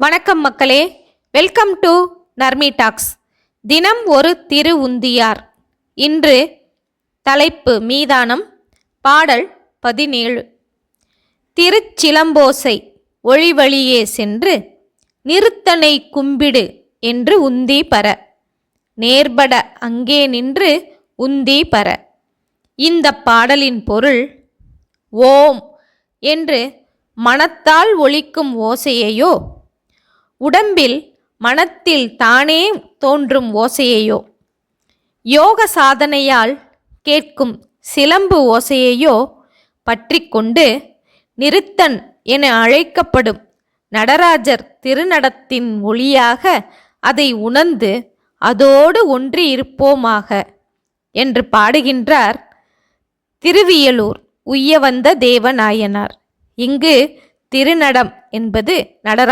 வணக்கம் மக்களே. Welcome to Narmi tax தினம் ஒரு திரு உந்தியார் இன்று தலைப்பு மீதானம் பாடல் பதினேழு. திருச்சிலம்போசை ஒளிவழியே சென்று நிறுத்தனை கும்பிடு என்று உந்தி பர. நேர்பட அங்கே நின்று உந்தி பர. இந்த பாடலின் பொருள் ஓம் என்று மனத்தால் ஒழிக்கும் ஓசையையோ உடம்பில் மனத்தில் தானே தோன்றும் ஓசையையோ? யோக சாதனையால் கேட்கும் சிலம்பு ஓசையையோ பற்றி கொண்டு நிறுத்தன் என அழைக்கப்படும் நடராஜர் திருநடத்தின் ஒளியாக அதை உணர்ந்து அதோடு ஒன்றி இருப்போமாக என்று பாடுகின்றார் திருவியலூர் உய்யவந்த தேவநாயனார். இங்கு திருநடம் என்பது நடரா